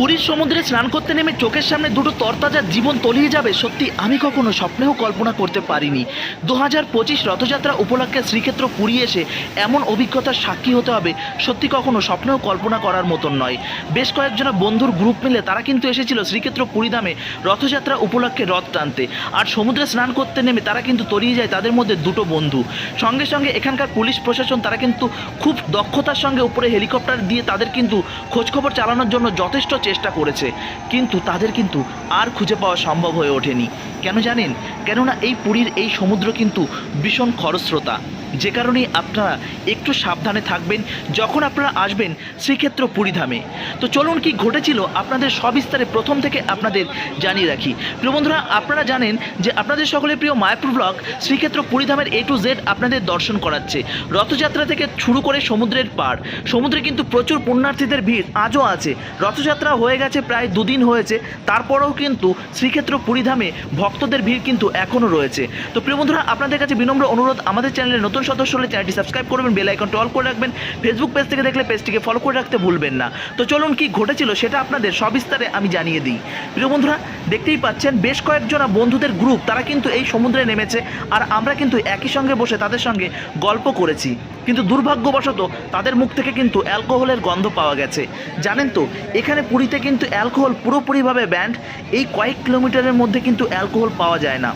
পুরীর সমুদ্রে স্নান করতে নেমে চোখের সামনে দুটো তরতাজা জীবন তলিয়ে যাবে, সত্যি আমি কখনো স্বপ্নেও কল্পনা করতে পারিনি। দু হাজার পঁচিশ রথযাত্রা উপলক্ষে শ্রীক্ষেত্র পুরী এসে এমন অভিজ্ঞতার সাক্ষী হতে হবে, সত্যি কখনো স্বপ্নেও কল্পনা করার মতন নয়। বেশ কয়েকজনা বন্ধুর গ্রুপ মিলে তারা কিন্তু এসেছিল শ্রীক্ষেত্র পুরীধামে রথযাত্রা উপলক্ষে রথ টানতে। আর সমুদ্রে স্নান করতে নেমে তারা কিন্তু তলিয়ে যায় তাদের মধ্যে দুটো বন্ধু। সঙ্গে সঙ্গে এখানকার পুলিশ প্রশাসন তারা কিন্তু খুব দক্ষতার সঙ্গে উপরে হেলিকপ্টার দিয়ে তাদের কিন্তু খোঁজখবর চালানোর জন্য যথেষ্ট চেষ্টা করেছে, কিন্তু তাদের কিন্তু আর খুঁজে পাওয়া সম্ভব হয়ে ওঠেনি। কেন জানেন? কেননা এই পুরীর এই সমুদ্র কিন্তু ভীষণ খরস্রোতা। যে কারণেই আপনারা একটু সাবধানে থাকবেন যখন আপনারা আসবেন শ্রীক্ষেত্র পুরীধামে। তো চলুন কি ঘটেছিল আপনাদের সবিস্তারে প্রথম থেকে আপনাদের জানিয়ে রাখি। প্রিয় বন্ধুরা, আপনারা জানেন যে আপনাদের সকলের প্রিয় মায়াপুর ব্লগ শ্রীক্ষেত্র পুরীধামের এ টু জেড আপনাদের দর্শন করাচ্ছে। রথযাত্রা থেকে শুরু করে সমুদ্রের পার সমুদ্রে কিন্তু প্রচুর পুণ্যার্থীদের ভিড় আজও আছে। রথযাত্রা হয়ে গেছে প্রায় দুদিন হয়েছে। তারপরেও কিন্তু শ্রীক্ষেত্র পুরীধামে ভক্তদের ভিড় কিন্তু এখনও রয়েছে। তো প্রিয় বন্ধুরা, আপনাদের কাছে বিনম্র অনুরোধ আমাদের চ্যানেলে নতুন সদস্য হলে চ্যানেলটি সাবস্ক্রাইব করবেন, বেল আইকনটি অল করে রাখবেন। ফেসবুক পেজ থেকে দেখলে পেজটিকে ফলো করে রাখতে ভুলবেন না। তো চলুন কি ঘটেছিল সেটা আপনাদের সবিস্তারে আমি জানিয়ে দিই। প্রিয় বন্ধুরা, দেখতেই পাচ্ছেন বেশ কয়েকজনা বন্ধুদের গ্রুপ তারা কিন্তু এই সমুদ্রে নেমেছে আর আমরা কিন্তু একই সঙ্গে বসে তাদের সঙ্গে গল্প করেছি। কিন্তু দুর্ভাগ্যবশত তাদের মুখ থেকে কিন্তু অ্যালকোহলের গন্ধ পাওয়া গেছে। জানেন তো, এখানে পুরীতে কিন্তু অ্যালকোহল পুরোপুরিভাবে ব্যান্ড এই কয়েক কিলোমিটারের মধ্যে কিন্তু অ্যালকোহল পাওয়া যায় না।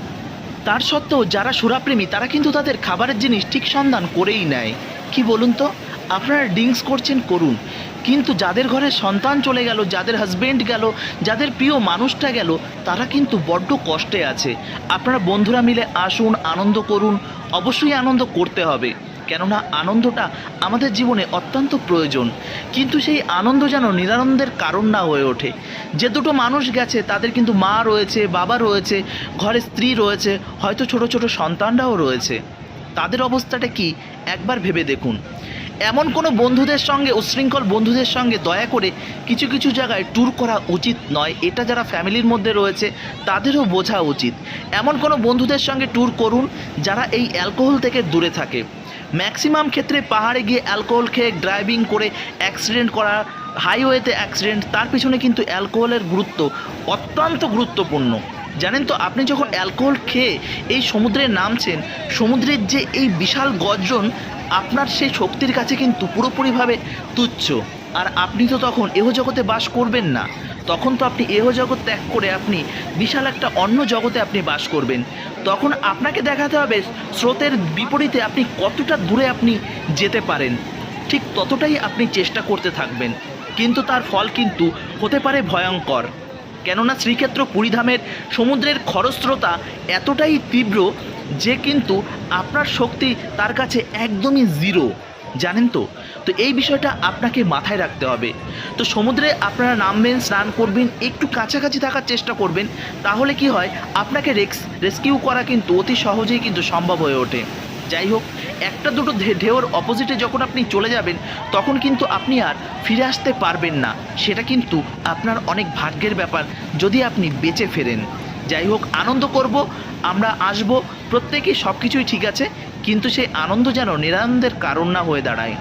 তার সত্ত্বেও যারা সুরাপ্রেমী, তারা কিন্তু তাদের খাবারের জিনিস ঠিক সন্ধান করেই নেয়। কি বলুন তো? আপনারা ড্রিঙ্কস করছেন, করুন। কিন্তু যাদের ঘরে সন্তান চলে গেল, যাদের হাজব্যান্ড গেল, যাদের প্রিয় মানুষটা গেল, তারা কিন্তু বড্ড কষ্টে আছে। আপনারা বন্ধুরা মিলে আসুন, আনন্দ করুন। অবশ্যই আনন্দ করতে হবে। কেননা আনন্দটা আমাদের জীবনে অত্যন্ত প্রয়োজন। কিন্তু সেই আনন্দ যেন নিরানন্দের কারণ না হয়ে ওঠে। যে দুটো মানুষ গেছে, তাদের কিন্তু মা রয়েছে, বাবা রয়েছে, ঘরে স্ত্রী রয়েছে, হয়তো ছোট ছোট সন্তানরাও রয়েছে। তাদের অবস্থাটা কি? একবার ভেবে দেখুন। এমন কোনো বন্ধুদের সঙ্গে উচ্ছৃঙ্খল বন্ধুদের সঙ্গে দয়া করে কিছু কিছু জায়গায় ট্যুর করা উচিত নয়। এটা যারা ফ্যামিলির মধ্যে রয়েছে, তাদেরও বোঝা উচিত। এমন কোনো বন্ধুদের সঙ্গে ট্যুর করুন যারা এই অ্যালকোহল থেকে দূরে থাকে। ম্যাক্সিমাম ক্ষেত্রে পাহাড়ে গিয়ে অ্যালকোহল খেয়ে ড্রাইভিং করে অ্যাক্সিডেন্ট করা, হাইওয়েতে অ্যাক্সিডেন্ট, তার পিছনে কিন্তু অ্যালকোহলের গুরুত্ব অত্যন্ত গুরুত্বপূর্ণ। জানেন তো, আপনি যখন অ্যালকোহল খেয়ে এই সমুদ্রে নামছেন, সমুদ্রের যে এই বিশাল গর্জন আপনার সেই শক্তির কাছে কিন্তু পুরোপুরিভাবে তুচ্ছ। আর আপনি তো তখন এহ জগতে বাস করবেন না। তখন তো আপনি এহ জগৎ ত্যাগ করে আপনি বিশাল একটা অন্য জগতে আপনি বাস করবেন। তখন আপনাকে দেখাতে হবে স্রোতের বিপরীতে আপনি কতটা দূরে আপনি যেতে পারেন। ঠিক ততটাই আপনি চেষ্টা করতে থাকবেন। কিন্তু তার ফল কিন্তু হতে পারে ভয়ঙ্কর। কেননা শ্রীক্ষেত্র পুরীধামের সমুদ্রের খরস্রোতা এতটাই তীব্র যে কিন্তু আপনার শক্তি তার কাছে একদমই জিরো জানেন তো? তো এই বিষয়টা আপনাকে মাথায় রাখতে হবে। তো সমুদ্রে আপনারা নামবেন, স্নান করবেন, একটু কাছাকাছি থাকার চেষ্টা করবেন, তাহলে কি হয়, আপনাকে রেক্স, রেস্কিউ করা কিন্তু অতি সহজেই কিন্তু সম্ভব হয়ে ওঠে। যাই হোক, একটা দুটো ঢেউর অপোজিটে যখন আপনি চলে যাবেন, তখন কিন্তু আপনি আর ফিরে আসতে পারবেন না। সেটা কিন্তু আপনার অনেক ভাগ্যের ব্যাপার, যদি আপনি বেঁচে ফেরেন। যাই হোক, আনন্দ করব, আমরা আসব, প্রত্যেকেই সব কিছুই ঠিক আছে, কিন্তু সেই আনন্দ যেন নিরানন্দের কারণ না হয়ে দাঁড়ায়।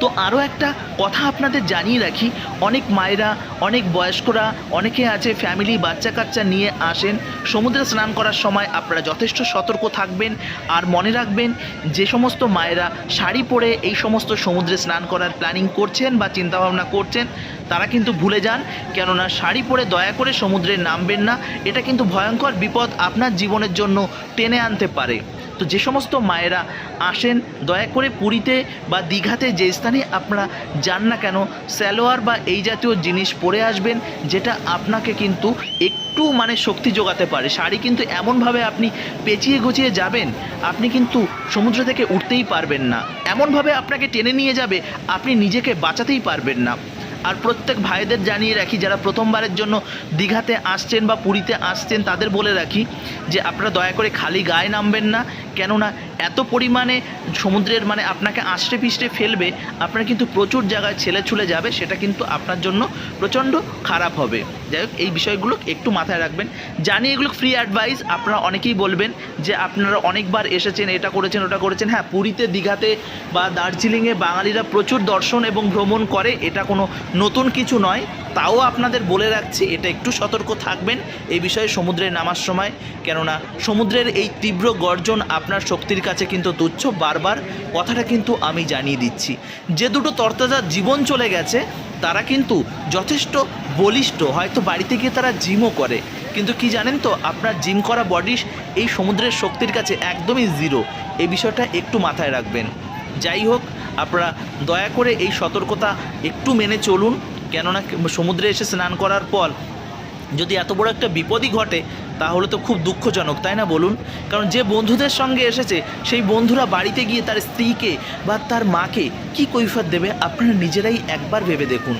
তো আরও একটা কথা আপনাদের জানিয়ে রাখি, অনেক মায়েরা, অনেক বয়স্করা, অনেকে আছে ফ্যামিলি বাচ্চা কাচ্চা নিয়ে আসেন, সমুদ্রে স্নান করার সময় আপনারা যথেষ্ট সতর্ক থাকবেন আর মনে রাখবেন যে সমস্ত মায়েরা শাড়ি পরে এই সমস্ত সমুদ্রে স্নান করার প্ল্যানিং করছেন বা চিন্তাভাবনা করছেন, তারা কিন্তু ভুলে যান। কেননা শাড়ি পরে দয়া করে সমুদ্রে নামবেন না, এটা কিন্তু ভয়ঙ্কর বিপদ আপনার জীবনের জন্য টেনে আনতে পারে। তো যে সমস্ত মায়েরা আসেন, দয়া করে পুরীতে বা দীঘাতে যে স্থানে আপনারা যান না কেন, স্যালোয়ার বা এই জাতীয় জিনিস পরে আসবেন, যেটা আপনাকে কিন্তু একটু মানে শক্তি যোগাতে পারে। শাড়ি কিন্তু এমনভাবে আপনি পেঁচিয়ে গুছিয়ে যাবেন, আপনি কিন্তু সমুদ্র থেকে উঠতেই পারবেন না। এমনভাবে আপনাকে টেনে নিয়ে যাবে, আপনি নিজেকে বাঁচাতেই পারবেন না। আর প্রত্যেক ভাইদের জানিয়ে রাখি, যারা প্রথমবারের জন্য দীঘাতে আসছেন বা পুরীতে আসছেন, তাদের বলে রাখি যে আপনারা দয়া করে খালি গায়ে নামবেন না। কেননা এত পরিমাণে সমুদ্রের মানে আপনাকে আষ্টে পিষ্টে ফেলবে, আপনার কিন্তু প্রচুর জায়গায় ছেলে ছুলে যাবে, সেটা কিন্তু আপনার জন্য প্রচণ্ড খারাপ হবে। যাই হোক, এই বিষয়গুলো একটু মাথায় রাখবেন। জানি এগুলো ফ্রি অ্যাডভাইস আপনারা অনেকেই বলবেন যে আপনারা অনেকবার এসেছেন, এটা করেছেন, ওটা করেছেন। হ্যাঁ পুরীতে দীঘাতে বা দার্জিলিংয়ে বাঙালিরা প্রচুর দর্শন এবং ভ্রমণ করে, এটা কোনো নতুন কিছু নয়, তাও আপনাদের বলে রাখছি, এটা একটু সতর্ক থাকবেন, এই বিষয়ে সমুদ্রে নামার সময়। কেননা, সমুদ্রের এই তীব্র গর্জন আপনার শক্তির কাছে কিন্তু তুচ্ছ, বারবার কথাটা কিন্তু আমি জানিয়ে দিচ্ছি। যে দুটো তরতাজা জীবন চলে গেছে, তারা কিন্তু যথেষ্ট বলিষ্ঠ, হয়তো বাড়িতে গিয়ে তারা জিমও করে। কিন্তু কি জানেন তো, আপনার জিম করা বডি এই সমুদ্রের শক্তির কাছে একদমই জিরো এই বিষয়টা একটু মাথায় রাখবেন। যাই হোক আপনারা দয়া করে এই সতর্কতা একটু মেনে চলুন, কেননা সমুদ্রে এসে স্নান করার পর যদি এত বড় একটা বিপদই ঘটে, তাহলে তো খুব দুঃখজনক, তাই না বলুন? কারণ যে বন্ধুদের সঙ্গে এসেছে, সেই বন্ধুরা বাড়িতে গিয়ে তার স্ত্রীকে বা তার মাকে কি কৈফত দেবে, আপনারা নিজেরাই একবার ভেবে দেখুন।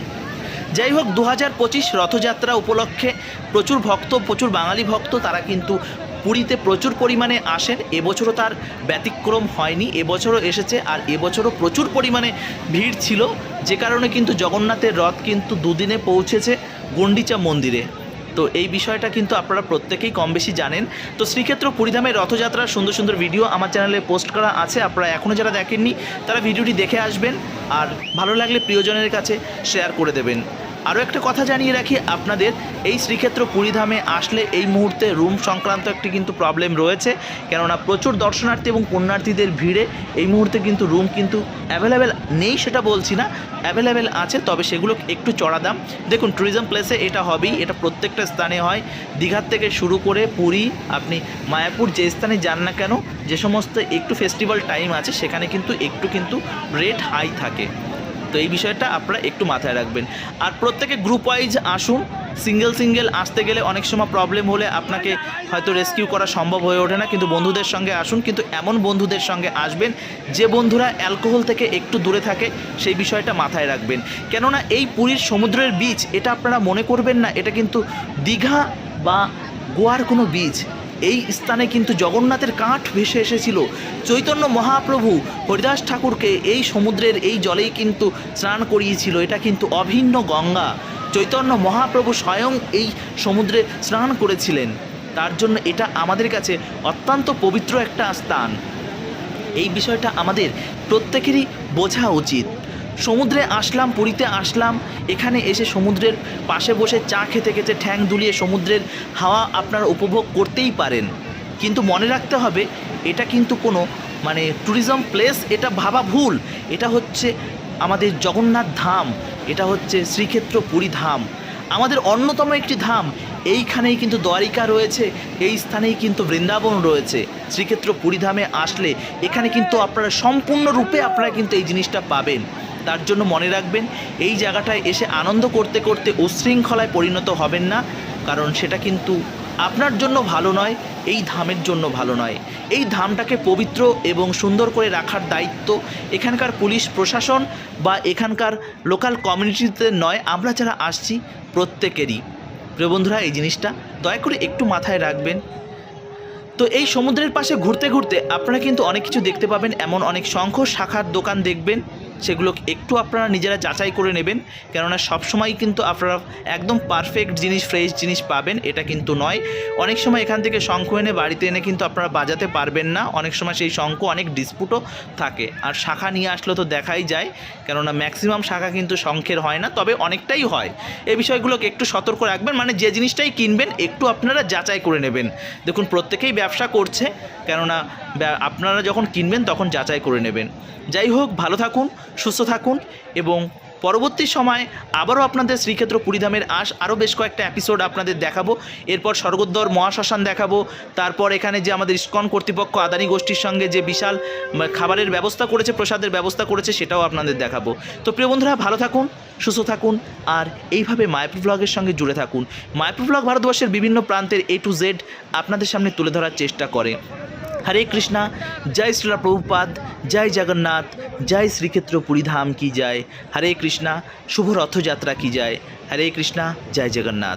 যাই হোক দু হাজার পঁচিশ রথযাত্রা উপলক্ষে প্রচুর ভক্ত, প্রচুর বাঙালি ভক্ত, তারা কিন্তু পুরীতে প্রচুর পরিমাণে আসেন। এবছরও তার ব্যতিক্রম হয়নি। এবছরও এসেছে আর এবছরও প্রচুর পরিমাণে ভিড় ছিল। যে কারণে কিন্তু জগন্নাথের রথ কিন্তু দুদিনে পৌঁছেছে গন্ডিচা মন্দিরে। তো এই বিষয়টা কিন্তু আপনারা প্রত্যেকেই কম বেশি জানেন। তো শ্রীক্ষেত্র পুরীধামের রথযাত্রার সুন্দর সুন্দর ভিডিও আমার চ্যানেলে পোস্ট করা আছে। আপনারা এখনও যারা দেখেননি, তারা ভিডিওটি দেখে আসবেন। আর ভালো লাগলে প্রিয়জনের কাছে শেয়ার করে দেবেন। আরও একটা কথা জানিয়ে রাখি, আপনাদের এই শ্রীক্ষেত্র পুরীধামে আসলে এই মুহূর্তে রুম সংক্রান্ত একটি কিন্তু প্রবলেম রয়েছে। কেননা প্রচুর দর্শনার্থী এবং পুণ্যার্থীদের ভিড়ে এই মুহূর্তে কিন্তু রুম কিন্তু অ্যাভেলেবেল নেই সেটা বলছি না অ্যাভেলেবেল আছে, তবে সেগুলো একটু চড়া দাম। দেখুন ট্যুরিজম প্লেসে এটা হবেই, এটা প্রত্যেকটা স্থানে হয়। দীঘার থেকে শুরু করে পুরী, আপনি মায়াপুর যে স্থানে যান না কেন, যে সমস্ত একটু ফেস্টিভ্যাল টাইম আছে, সেখানে কিন্তু একটু কিন্তু রেট হাই থাকে। তো এই বিষয়টা আপনারা একটু মাথায় রাখবেন। আর প্রত্যেকে গ্রুপ ওয়াইজ আসুন সিঙ্গেল সিঙ্গেল আসতে গেলে অনেক সময় প্রবলেম হলে আপনাকে হয়তো রেস্কিউ করা সম্ভব হয়ে ওঠে না, কিন্তু বন্ধুদের সঙ্গে আসুন, কিন্তু এমন বন্ধুদের সঙ্গে আসবেন যে বন্ধুরা অ্যালকোহল থেকে একটু দূরে থাকে, সেই বিষয়টা মাথায় রাখবেন। কেননা এই পুরীর সমুদ্রের বীচ এটা আপনারা মনে করবেন না, এটা কিন্তু দীঘা বা গোয়ার কোনো বীচ এই স্থানে কিন্তু জগন্নাথের কাঠ ভেসে এসেছিল। চৈতন্য মহাপ্রভু হরিদাস ঠাকুরকে এই সমুদ্রের এই জলেই কিন্তু স্নান করিয়েছিল। এটা কিন্তু অভিন্ন গঙ্গা। চৈতন্য মহাপ্রভু স্বয়ং এই সমুদ্রে স্নান করেছিলেন। তার জন্য এটা আমাদের কাছে অত্যন্ত পবিত্র একটা স্থান। এই বিষয়টা আমাদের প্রত্যেকেরই বোঝা উচিত। সমুদ্রে আসলাম, পুরীতে আসলাম। এখানে এসে সমুদ্রের পাশে বসে চা খেতে খেতে ঠ্যাং দুলিয়ে সমুদ্রের হাওয়া আপনারা উপভোগ করতেই পারেন। কিন্তু মনে রাখতে হবে, এটা কিন্তু কোনো মানে ট্যুরিজম প্লেস এটা ভাবা ভুল। এটা হচ্ছে আমাদের জগন্নাথ ধাম, এটা হচ্ছে শ্রীক্ষেত্র পুরী ধাম। আমাদের অন্যতম একটি ধাম, এইখানেই কিন্তু দ্বারিকা রয়েছে, এই স্থানেই কিন্তু বৃন্দাবন রয়েছে। শ্রীক্ষেত্র পুরীধামে আসলে এখানে কিন্তু আপনারা সম্পূর্ণরূপে আপনারা কিন্তু এই জিনিসটা পাবেন। তার জন্য মনে রাখবেন, এই জায়গাটায় এসে আনন্দ করতে করতে উশৃঙ্খলায় পরিণত হবেন না, কারণ সেটা কিন্তু আপনার জন্য ভালো নয়, এই ধামের জন্য ভালো নয়। এই ধামটাকে পবিত্র এবং সুন্দর করে রাখার দায়িত্ব এখানকার পুলিশ প্রশাসন বা এখানকার লোকাল কমিউনিটিতে নয়, আমরা যারা আসছি প্রত্যেকেরই। প্রিয় বন্ধুরা, এই জিনিসটা দয়া করে একটু মাথায় রাখবেন। তো এই সমুদ্রের পাশে ঘুরতে ঘুরতে আপনারা কিন্তু অনেক কিছু দেখতে পাবেন, এমন অনেক শঙ্খ শাখার দোকান দেখবেন। সেগুলো একটু আপনারা নিজেরা যাচাই করে নেবেন। কেননা সবসময় কিন্তু আপনারা একদম পারফেক্ট জিনিস ফ্রেশ জিনিস পাবেন, এটা কিন্তু নয়। অনেক সময় এখান থেকে শঙ্খ এনে বাড়িতে এনে কিন্তু আপনারা বাজাতে পারবেন না। অনেক সময় সেই শঙ্খ অনেক ডিসপুটও থাকে। আর শাখা নিয়ে আসলে তো দেখাই যায়, কেননা ম্যাক্সিমাম শাখা কিন্তু শঙ্খের হয় না, তবে অনেকটাই হয়। এই বিষয়গুলোকে একটু সতর্ক রাখবেন মানে যে জিনিসটাই কিনবেন, একটু আপনারা যাচাই করে নেবেন। দেখুন, প্রত্যেকেই ব্যবসা করছে, কেননা আপনারা যখন কিনবেন, তখন যাচাই করে নেবেন। যাই হোক, ভালো থাকুন সুস্থ থাকুন এবং পরবর্তী সময় আবারও আপনাদের শ্রীক্ষেত্র পুরীধামের আস আরও বেশ কয়েকটা এপিসোড আপনাদের দেখাবো। এরপর স্বর্গদ্বার মহাশ্মশান দেখাবো। তারপর এখানে যে আমাদের ইস্কন কর্তৃপক্ষ আদানি গোষ্ঠীর সঙ্গে যে বিশাল খাবারের ব্যবস্থা করেছে, প্রসাদের ব্যবস্থা করেছে, সেটাও আপনাদের দেখাবো। তো প্রিয় বন্ধুরা, ভালো থাকুন, সুস্থ থাকুন আর এইভাবে মায়াপুর ব্লগের সঙ্গে জুড়ে থাকুন। মায়াপুর ব্লগ ভারতবর্ষের বিভিন্ন প্রান্তের এ টু জেড আপনাদের সামনে তুলে ধরার চেষ্টা করে। হরে কৃষ্ণা, জয় শ্রীলা প্রভুপাদ, জয় জগন্নাথ, জয় শ্রীক্ষেত্র পুরীধাম কি জয়? হরে কৃষ্ণা, শুভ রথযাত্রা কি জয়? হরে কৃষ্ণা, জয় জগন্নাথ।